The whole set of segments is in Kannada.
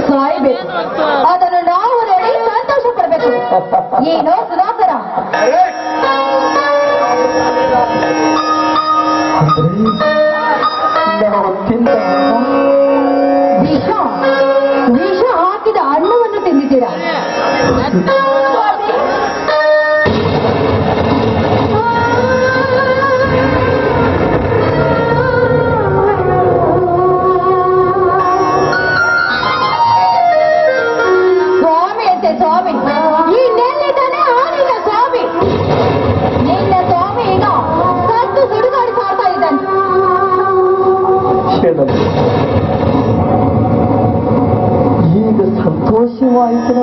ಸಾಯ್ಬೇಕು. ಅದನ್ನು ನಾವು ನೋಡಿ ಸಂತೋಷ ಪಡಬೇಕು. ಏನೋ ಸುಧಾಕರ. ವಿಷ ವಿಷ ಹಾಕಿದ ಹಣ್ಣುವನ್ನು ತಿಂದಿದ್ದೀರಾ? ಮತ್ತೆ ಸ್ವಾಮಿ. ಈ ನೆಲ್ಲಿದ್ದಾನೆ ಆನಿಲ್ಲ ಸ್ವಾಮಿ. ನಿನ್ನ ಸ್ವಾಮಿ ಈಗ ಸತ್ತು ಸುಡುಗಾಡಿ ಸಾಡ್ತಾ ಇದ್ದಾನೆ. ಈಗ ಸಂತೋಷವಾಯಿತು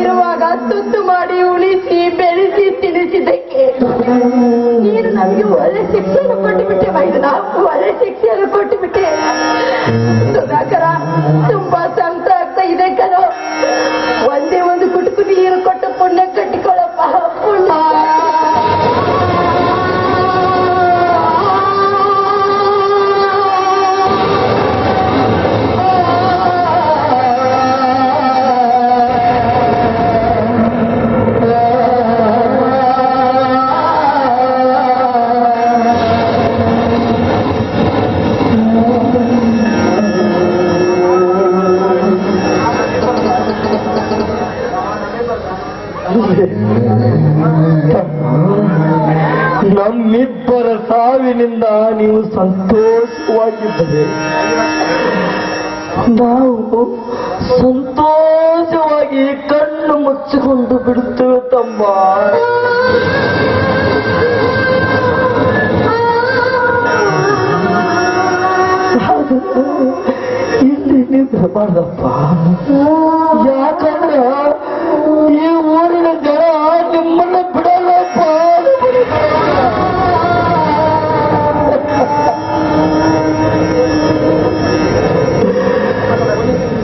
ಇರುವಾಗ ತುತ್ತು ಮಾಡಿ ಉಳಿಸಿ, ಬೆಳೆಸಿ ತಿನಿಸಿದ್ದಕ್ಕೆ ನೀನು ನಮಗೆ ಒಳ್ಳೆ ಶಿಕ್ಷೆಯನ್ನು ಕೊಟ್ಟು ಬಿಟ್ಟೆ ನಾವು ಒಳ್ಳೆ ಶಿಕ್ಷೆಯನ್ನು ಕೊಟ್ಟು ಬಿಟ್ಟೆ ಸುಧಾಕರ, ತುಂಬಾ ಸಂತ ಆಗ್ತಾ ಇದೆ ಕಣೋ. ಒಂದೇ ಒಂದು ಕುಟುಕು ನೀರು ಕೊಟ್ಟ ಪುಣ್ಯ ಕಟ್ಟಿಕೊಳ್ಳಪ್ಪ ಇಲ್ಲಿ ನಿಂತಿರಬಾರ್ದಪ್ಪ ಯಾಕಂದ್ರೆ ಈ ಊರಿನ ಜನ ನಿಮ್ಮನ್ನ ಬಿಡಲ್ಲಪ್ಪ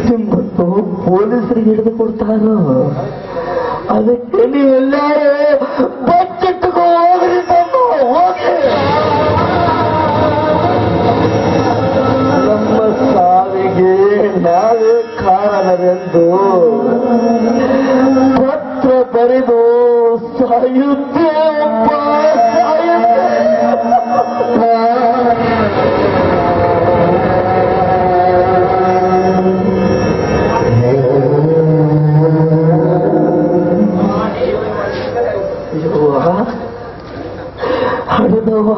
ನಿಮ್ಮನ್ನು ಪೊಲೀಸರಿಗೆ ಹಿಡಿದು ಕೊಡ್ತಾರ? ಅದಕ್ಕೆ ಹಡದವ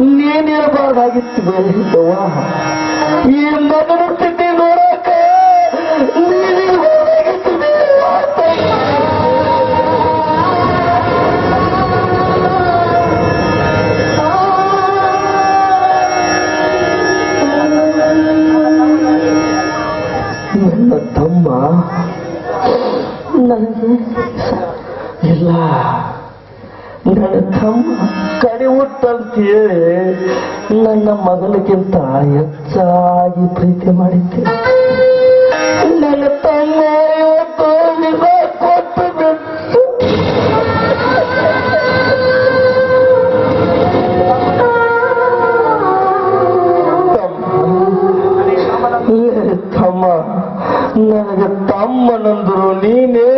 ನೀನಿರಬಾರ್ದಾಗಿತ್ತು ಬೇಡವ್ವ ಈ ಮಗನ ಸ್ಥಿತಿ ನೋಡಕ ನೀನಿರಬಾರ್ದಾಗಿತ್ತು. ನನ್ನ ತಮ್ಮ. ನನಗೆ ಇಲ್ಲ ನನ್ನ ತಮ್ಮ ಕಡಿ ಅಂತ ಹೇಳಿ ನನ್ನ ಮಗನಿಗಿಂತ ಹೆಚ್ಚಾಗಿ ಪ್ರೀತಿ ಮಾಡಿದ್ದೆ. ನನ್ನ ಏ ತಮ್ಮ, ನನಗೆ ತಮ್ಮನಂದ್ರು, ನೀನೇ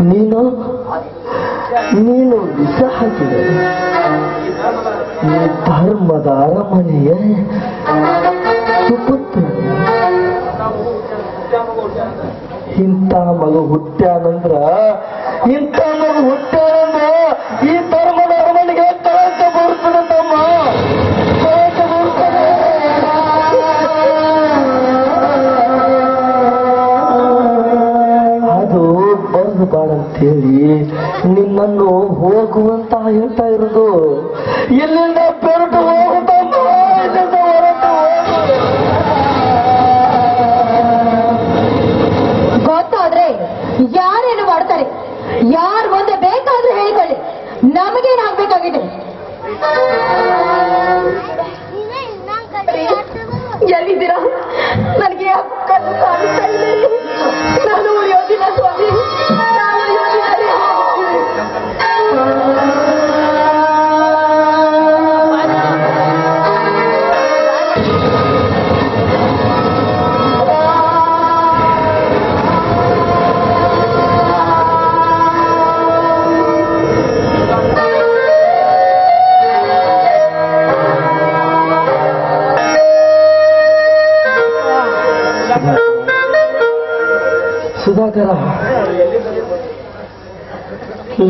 ನೀನು? ನೀನು ವಿಷ ಹಾಕಿದೆ ಧರ್ಮದ ಅರಮನೆಯ? ಸುಪುತ್ರ. ಇಂಥ ಮಗು ಹುಟ್ಟ್ಯಾನಂದ್ರ ಇಂಥ ಮಗು ಹುಟ್ಟ್ಯಾನಂದ್ರ ಬಾಳಂತೇಳಿ ನಿಮ್ಮನ್ನು ಹೋಗುವಂತ ಹೇಳ್ತಾ ಇರೋದು ಇಲ್ಲಿಂದ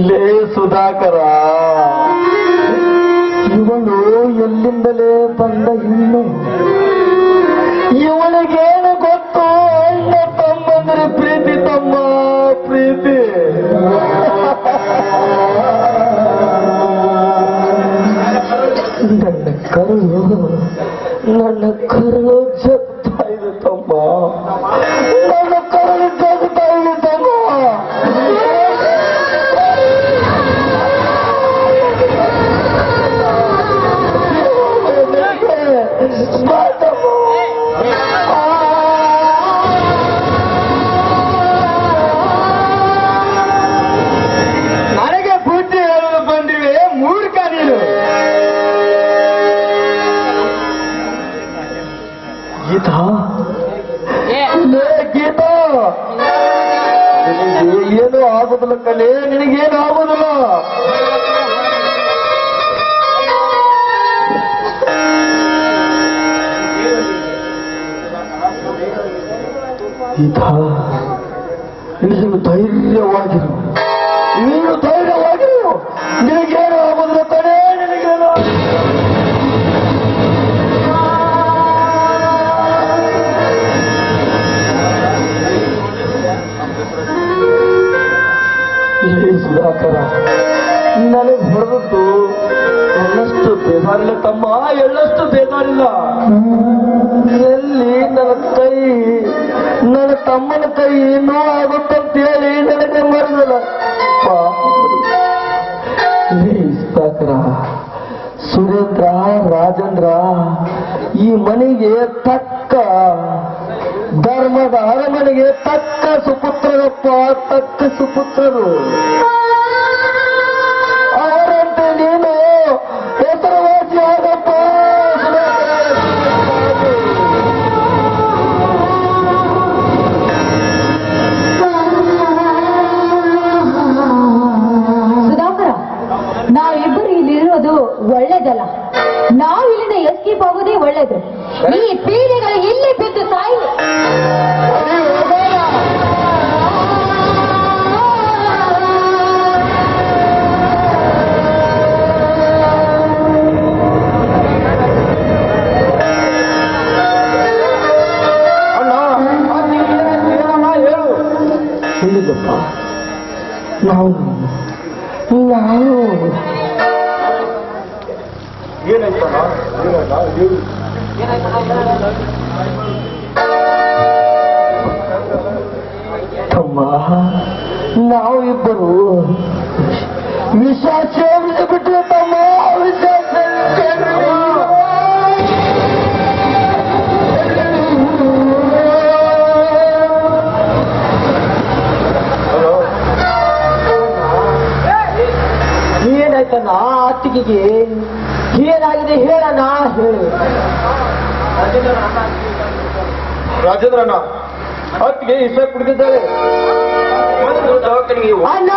ಲೇ ಸುಧಾಕರ ಇವನು ಎಲ್ಲಿಂದಲೇ ಬಂದ ಇನ್ನು ಇವನಿಗೇನು ಗೊತ್ತು ಅಣ್ಣ ತಮ್ಮಂದ್ರೆ ಪ್ರೀತಿ ತಮ್ಮ ಪ್ರೀತಿ ನನ್ನ ಕರು ನನ್ನ ಕರು ಆಗುದಿಲ್ಲ ಇಂತಹ ನೀನು ಧೈರ್ಯವಾಗಿರು. ನೀನು ಧೈರ್ಯವಾಗಿರು. ಸುಧಾಕರ ನನಗೆ ಹೊಡೆದದ್ದು ಎಳ್ಳಷ್ಟು ಬೇಜಾರಿಲ್ಲ ತಮ್ಮ ಎಳ್ಳಷ್ಟು ಬೇಜಾರಿಲ್ಲ. ಎಲ್ಲಿ ನನ್ನ ಕೈ, ನನ್ನ ತಮ್ಮನ ಕೈ ಆಗುತ್ತಂತ ಹೇಳಿ ನನಗೆ ಮಾಡಿದಲ್ಲ ಸುಧಾಕರ ಸುರೇಂದ್ರ, ರಾಜೇಂದ್ರ, ಈ ಮನೆಗೆ ತಕ್ಕ ಧರ್ಮದ ಅರಮನೆಗೆ ತಕ್ಕ ಸುಪುತ್ರರಪ್ಪ, ತಕ್ಕ ಸುಪುತ್ರರು. ಅತ್ತಿಗೆಗೆ ಏನಾಗಿದೆ ಹೇಳಣ್ಣ ಹೇಳು. ರಾಜೇಂದ್ರಣ್ಣ ಅತ್ತಿಗೆ ಇಷ್ಟ ಕುಡಿದಿದ್ದಾರೆ ಅಣ್ಣ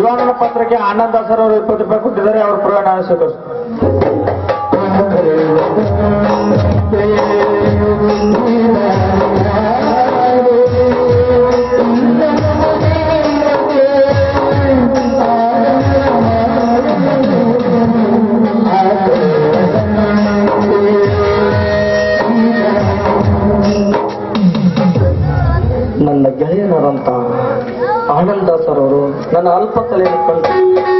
ಶಿವಾನಂದ ಪತ್ರಕ್ಕೆ ಆನಂದ್ ದಾಸರ್ ಅವರು ಇಪ್ಪತ್ತು ರೂಪಾಯಿ ಕೊಟ್ಟಿದ್ದಾರೆ ಅವ್ರ ಪ್ರಯಾಣ ನನ್ನ ಗೆಳೆಯನರಂತ ಆನಂದ ಸರ್ ನನ್ನ ಅಲ್ಪ ಕಲೆಯನ್ನು ಕಂಡು